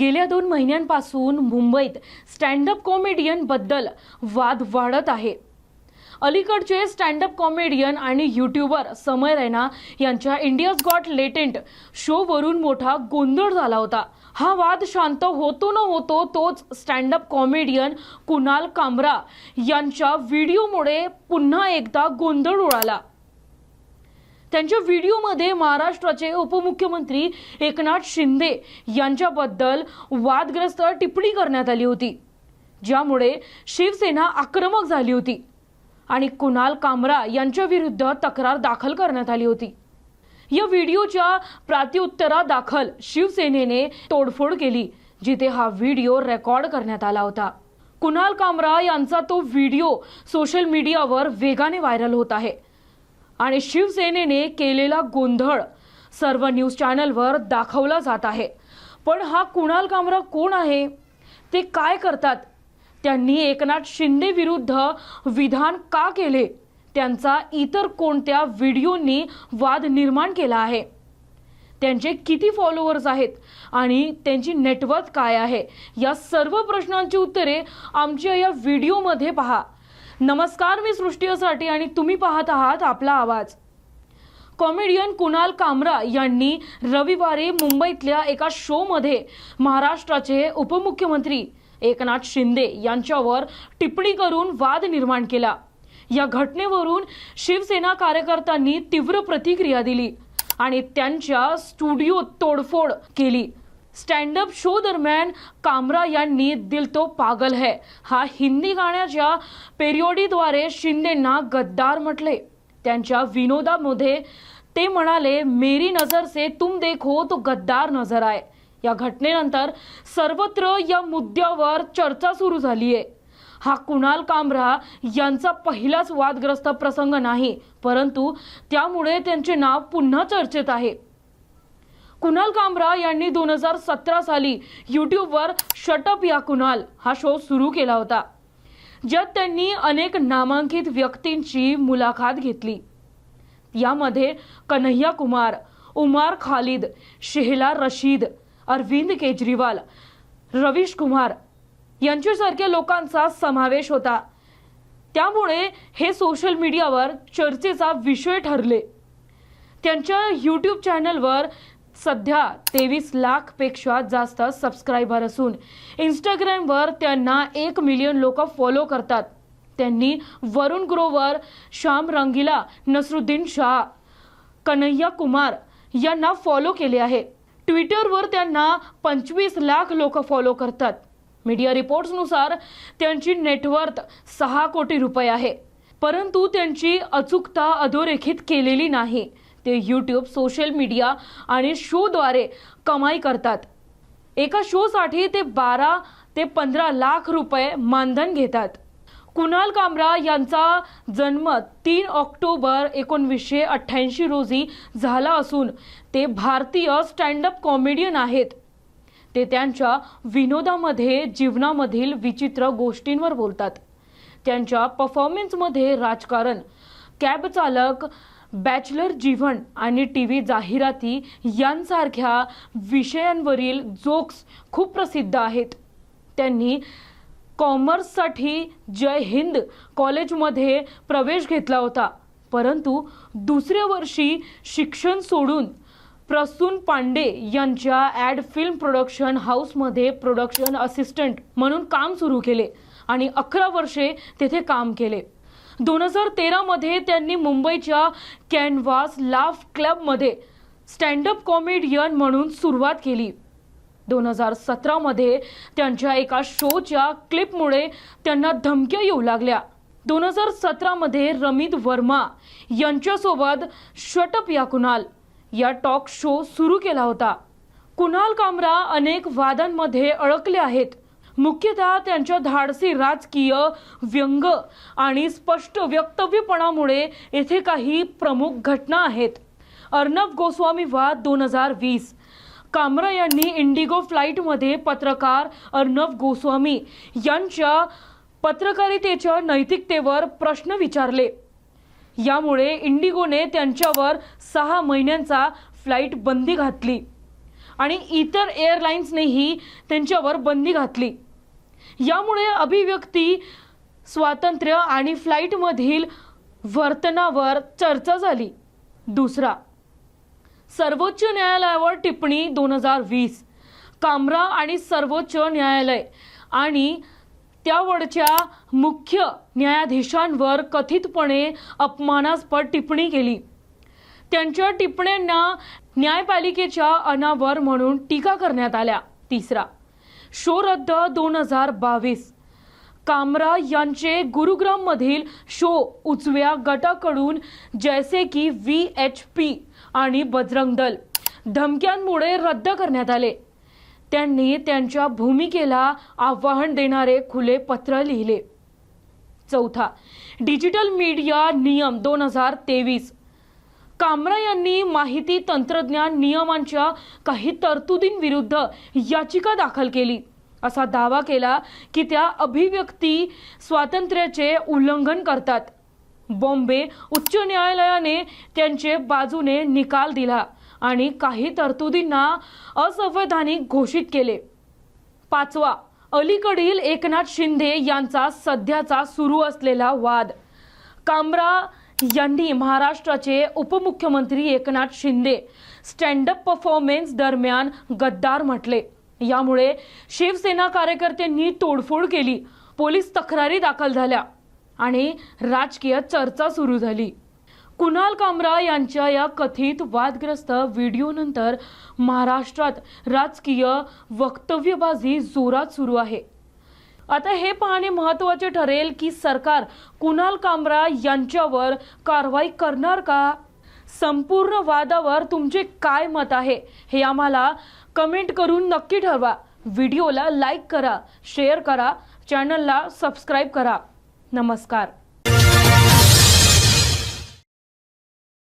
गेल्या दोन महिन्यांपासून मुंबईत स्टँडअप कॉमेडियनबद्दल वाद वाढत आहे. अलीकडचे स्टँडअप कॉमेडियन आणि यूट्यूबर समय रैना यांच्या इंडियाज गॉट लेटेंट शोवरून मोठा गोंधळ झाला होता. हा वाद शांत होतो न होतो तोच स्टँडअप कॉमेडियन कुणाल कामरा यांच्या व्हिडिओमुळे पुन्हा एकदा गोंधळ उडाला. त्यांच्या व्हिडिओमध्ये महाराष्ट्राचे उपमुख्यमंत्री एकनाथ शिंदे यांच्याबद्दल वादग्रस्त टिप्पणी करण्यात आली होती ज्यामुळे शिवसेना आक्रमक झाली होती आणि कुणाल कामरा यांच्याविरुद्ध तक्रार दाखल करण्यात आली होती. या व्हिडिओच्या प्रत्युत्तरादाखल शिवसेनेने तोडफोड केली जिथे हा व्हिडिओ रेकॉर्ड करण्यात आला होता. कुणाल कामरा यांचा तो व्हिडिओ सोशल मीडियावर वेगाने व्हायरल होत आहे. आणि शिवसेनेने केलेला गोंधळ सर्व न्यूज चॅनलवर दाखवला जात आहे. पण हा कुणाल कामरा कोण आहे? ते काय करतात? त्यांनी एकनाथ शिंदे विरुद्ध विधान का केले? त्यांचा इतर कोणत्या व्हिडिओंनी वाद निर्माण केला आहे? त्यांचे किती फॉलोअर्स आहेत? आणि त्यांची नेटवर्क काय आहे? या सर्व प्रश्नांची उत्तरे आमच्या या व्हिडिओमध्ये पहा. नमस्कार मी सृष्टीसाठी आणि तुम्ही पाहत आहात आपला आवाज. कॉमेडियन कुणाल कामरा यांनी रविवारी मुंबईतल्या एका शोमध्ये महाराष्ट्राचे उपमुख्यमंत्री एकनाथ शिंदे यांच्यावर टिप्पणी करून वाद निर्माण केला. या घटनेवरून शिवसेना कार्यकर्त्यांनी तीव्र प्रतिक्रिया दिली आणि त्यांच्या स्टुडिओ तोडफोड केली. स्टँडअप शो दरम्यान कामरा यांनी दिल तो पागल है. हा हिंदी गाण्याच्या पेरियोडीद्वारे शिंदेंना गद्दार म्हटले. त्यांच्या विनोदामध्ये ते म्हणाले मेरी नजर से तुम देखो तो गद्दार नजर आहे या घटनेनंतर सर्वत्र या मुद्द्यावर चर्चा सुरू झाली आहे हा कुणाल कामरा यांचा पहिलाच वादग्रस्त प्रसंग नाही परंतु त्यामुळे त्यांचे नाव पुन्हा चर्चेत आहे. कुणाल कामरा यांनी दोन हजार सतरा साली यूट्यूबवर शटअप या कुणाल हा शो सुरू केला होता ज्यात त्यांनी अनेक नामांकित व्यक्तींची मुलाखत घेतली. यामध्ये कन्हैया कुमार उमार खालिद शेहला रशीद अरविंद केजरीवाल रवीश कुमार यांच्यासारख्या लोकांचा समावेश होता. त्यामुळे हे सोशल मीडियावर चर्चेचा विषय ठरले. त्यांच्या यूट्यूब चॅनलवर सध्या तेवीस लाखपेक्षा जास्त सबस्क्रायबर असून इंस्टाग्रामवर त्यांना एक मिलियन लोक फॉलो करतात. त्यांनी वरुण ग्रोवर श्याम रंगिला नसरुद्दीन शाह कन्हैया कुमार यांना फॉलो केले आहे. ट्विटरवर त्यांना पंचवीस लाख लोक फॉलो करतात. मीडिया रिपोर्ट्सनुसार त्यांची नेटवर्थ सहा कोटी रुपये आहे. परंतु त्यांची अचूकता अधोरेखित केलेली नाही. ते यूट्यूब सोशल मीडिया आणि शोद्वारे कमाई करतात. एका शोसाठी ते बारा ते पंधरा लाख रुपये मानधन घेतात. कुणाल कामरा यांचा जन्म तीन ऑक्टोबर एकोणवीसशे अठ्ठ्याऐंशी रोजी झाला असून ते भारतीय स्टँडअप कॉमेडियन आहेत. ते त्यांच्या विनोदामध्ये जीवनामधील विचित्र गोष्टींवर बोलतात. त्यांच्या परफॉर्मन्समध्ये राजकारण कॅब चालक बॅचलर जीवन आणि टी व्ही जाहिराती यांसारख्या विषयांवरील जोक्स खूप प्रसिद्ध आहेत. त्यांनी कॉमर्ससाठी जय हिंद कॉलेजमध्ये प्रवेश घेतला होता. परंतु दुसऱ्या वर्षी शिक्षण सोडून प्रसून पांडे यांच्या ॲड फिल्म प्रोडक्शन हाऊसमध्ये प्रोडक्शन असिस्टंट म्हणून काम सुरू केले आणि अकरा वर्षे तेथे काम केले. दोन हजार तेरामध्ये त्यांनी मुंबईच्या कॅनव्हास लाफ क्लबमध्ये स्टँडअप कॉमेडियन म्हणून सुरुवात केली. दोन हजार सतरामध्ये त्यांच्या एका शोच्या क्लिपमुळे त्यांना धमक्या येऊ लागल्या. दोन हजार सतरामध्ये रमित वर्मा यांच्यासोबत शटअप या कुणाल या टॉक शो सुरू केला होता. कुणाल कामरा अनेक वादांमध्ये अडकले आहेत. मुख्यतः त्यांच्या धाडसी राजकीय व्यंग आणि स्पष्ट वक्तव्यपणामुळे येथे काही प्रमुख घटना आहेत. अर्णब गोस्वामी वाद दोन हजार वीस. कामरा यांनी इंडिगो फ्लाईटमध्ये पत्रकार अर्णब गोस्वामी यांच्या पत्रकारितेच्या नैतिकतेवर प्रश्न विचारले. यामुळे इंडिगोने त्यांच्यावर सहा महिन्यांचा फ्लाईट बंदी घातली आणि इतर एअरलाईन्सनेही त्यांच्यावर बंदी घातली. यामुळे अभिव्यक्ती स्वातंत्र्य आणि फ्लाईटमधील वर्तनावर चर्चा झाली. दुसरा सर्वोच्च न्यायालयावर टिप्पणी दोन हजार वीस. कामरा आणि सर्वोच्च न्यायालय आणि त्यावरच्या मुख्य न्यायाधीशांवर कथितपणे अपमानास्पद टिप्पणी केली. त्यांच्या टिप्पण्यांना न्यायपालिकेच्या अनावर म्हणून टीका करण्यात आल्या. तिसरा शो रद्द दोन हजार बावीस. कामरा यांचे गुरुग्राममधील शो उजव्या गटाकडून जैसे की व्ही एच पी आणि बजरंग दल धमक्यांमुळे रद्द करण्यात आले. त्यांनी त्यांच्या भूमिकेला आव्हान देणारे खुले पत्र लिहिले. चौथा डिजिटल मीडिया नियम दोन हजार तेवीस. कामरा यांनी माहिती तंत्रज्ञान नियमांच्या काही तरतुदींविरुद्ध याचिका दाखल केली. असा दावा केला की त्या अभिव्यक्ती स्वातंत्र्याचे उल्लंघन करतात. बॉम्बे उच्च न्यायालयाने त्यांचे बाजूने निकाल दिला आणि काही तरतुदींना असंवैधानिक घोषित केले. पाचवा अलीकडील एकनाथ शिंदे यांचा सध्याचा सुरू असलेला वाद. कामरा यांनी महाराष्ट्राचे उपमुख्यमंत्री एकनाथ शिंदे स्टँडअप परफॉर्मन्स दरम्यान गद्दार म्हटले. यामुळे शिवसेना कार्यकर्त्यांनी तोडफोड केली पोलीस तक्रारी दाखल झाल्या आणि राजकीय चर्चा सुरू झाली. कुणाल कामरा यांच्या या कथित वादग्रस्त व्हिडिओनंतर महाराष्ट्रात राजकीय वक्तव्यबाजी जोरात सुरू आहे. आता हे पाहणे महत्त्वाचे ठरेल की सरकार कुणाल कामरा यांच्यावर कारवाई करणार का? संपूर्ण वादावर तुमचे काय मत आहे? हे आम्हाला कमेंट करून नक्की ठरवा. व्हिडिओला लाईक करा शेअर करा चॅनलला सबस्क्राईब करा. नमस्कार.